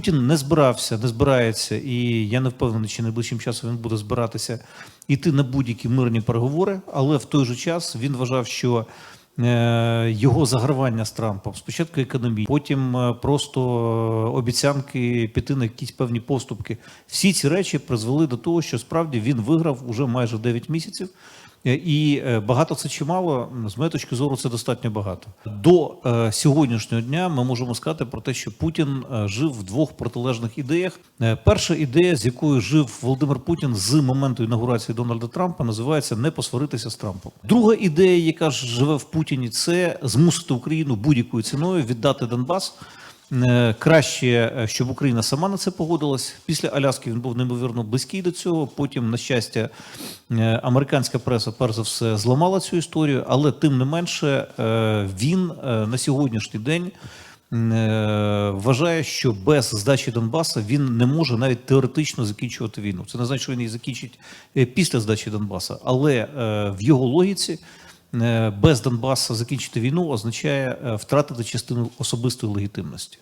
Путін не збирався, не збирається, і я не впевнений, чи найближчим часом він буде збиратися йти на будь-які мирні переговори. Але в той же час він вважав, що е, його загравання з Трампом спочатку економії, потім е, просто е, обіцянки піти на якісь певні поступки. Всі ці речі призвели до того, що справді він виграв уже майже 9 місяців. Е, І е, багато це чи мало, з моєї точки зору, це достатньо багато. До е, сьогоднішнього дня ми можемо сказати про те, що Путін жив в двох протилежних ідеях. Перша ідея, з якою жив Володимир Путін з моменту інаугурації Дональда Трампа, називається не посваритися з Трампом. Друга ідея, яка живе в Путіні, це змусити Україну будь-якою ціною віддати Донбас. Е, Краще, е, щоб Україна сама на це погодилась. Після Аляски він був неймовірно близький до цього. Потім, на щастя, е, американська преса, перш за все, зламала цю історію, але тим не менше, він на сьогоднішній день вважає, що без здачі Донбаса він не може навіть теоретично закінчувати війну. Це не значить, що він її закінчить після здачі Донбаса, але в його логіці. Е, Без Донбаса закінчити війну означає е, втратити частину особистої легітимності.